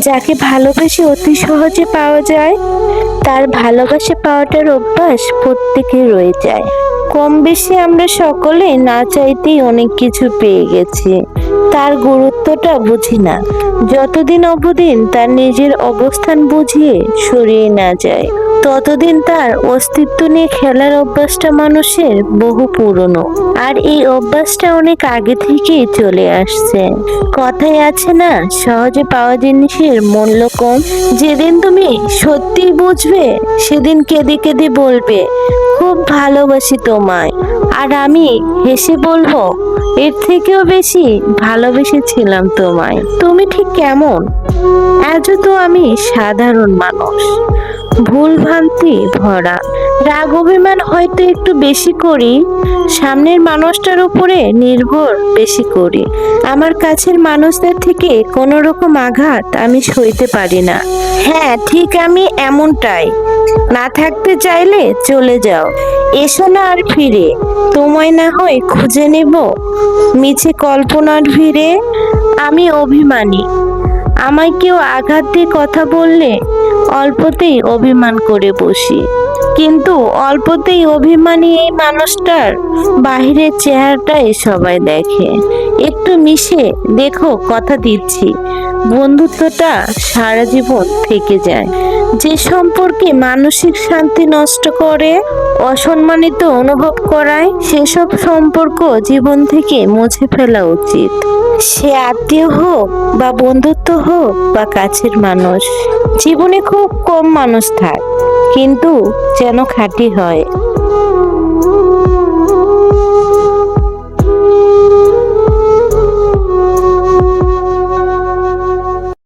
যাকে ভালোবেসে অতি সহজে পাওয়া যায়, তার ভালোবাসা পাওয়াটার অভ্যাস প্রত্যেকে রয়ে যায়। কম বেশি আমরা সকলে না চাইতেই অনেক কিছু পেয়ে গেছি। তার গুরুত্বটা বুঝি না। যতদিন অবদিন তার নিজের অবস্থান বুঝিয়ে সরিয়ে না যায়। ততদিন তার অস্তিত্ব নিয়ে খেলার অভ্যাসটা মানুষের বহু পুরনো। আর এই অভ্যাসটা অনেক আগে থেকেই চলে আসছে। কথাই আছে না, সহজে পাওয়া জিনিসের মূল্য কম। যেদিন তুমি সত্যি বুঝবে, সেদিন কেঁদে কেঁদে বলবে, খুব ভালোবাসি তোমায়। আর আমি হেসে বলব, এর থেকেও বেশি ভালোবেসেছিলাম তোমায়। তুমি ঠিক কেমন? আজও তো আমি সাধারণ মানুষ। ভুল ভ্রান্তি ভরা। রাগ অভিমান হয়তো একটু বেশি করি, সামনের মানুষটার উপরে নির্ভর বেশি করি। আমার কাছের মানুষদের থেকে কোনো রকম আঘাত আমি সইতে পারি না। হ্যাঁ ঠিক আমি এমনটাই। না থাকতে চাইলে চলে যাও। এসো না আর ফিরে। তোমায় না হয় খুঁজে নেব। মিছে কল্পনার ভিড়ে আমি অভিমানী। আমায় কেউ আঘাত দিয়ে কথা বললে অল্পতেই অভিমান করে বসি। কিন্তু অল্পতেই অভিমানী এই মানুষটার বাহিরের চেহারাটাই সবাই দেখে। একটু মিশে দেখো কথা দিচ্ছি। বন্ধুত্বটা সারা জীবন থেকে যায়। যে সম্পর্কে মানসিক শান্তি নষ্ট করে, অসম্মানিত অনুভব করায়, সেসব সম্পর্ক জীবন থেকে মুছে ফেলা উচিত। সে আত্মীয় হোক বা বন্ধুত্ব হোক বা কাছের মানুষ। জীবনে খুব কম মানুষ থাক। কিন্তু যেন খাঁটি হয়।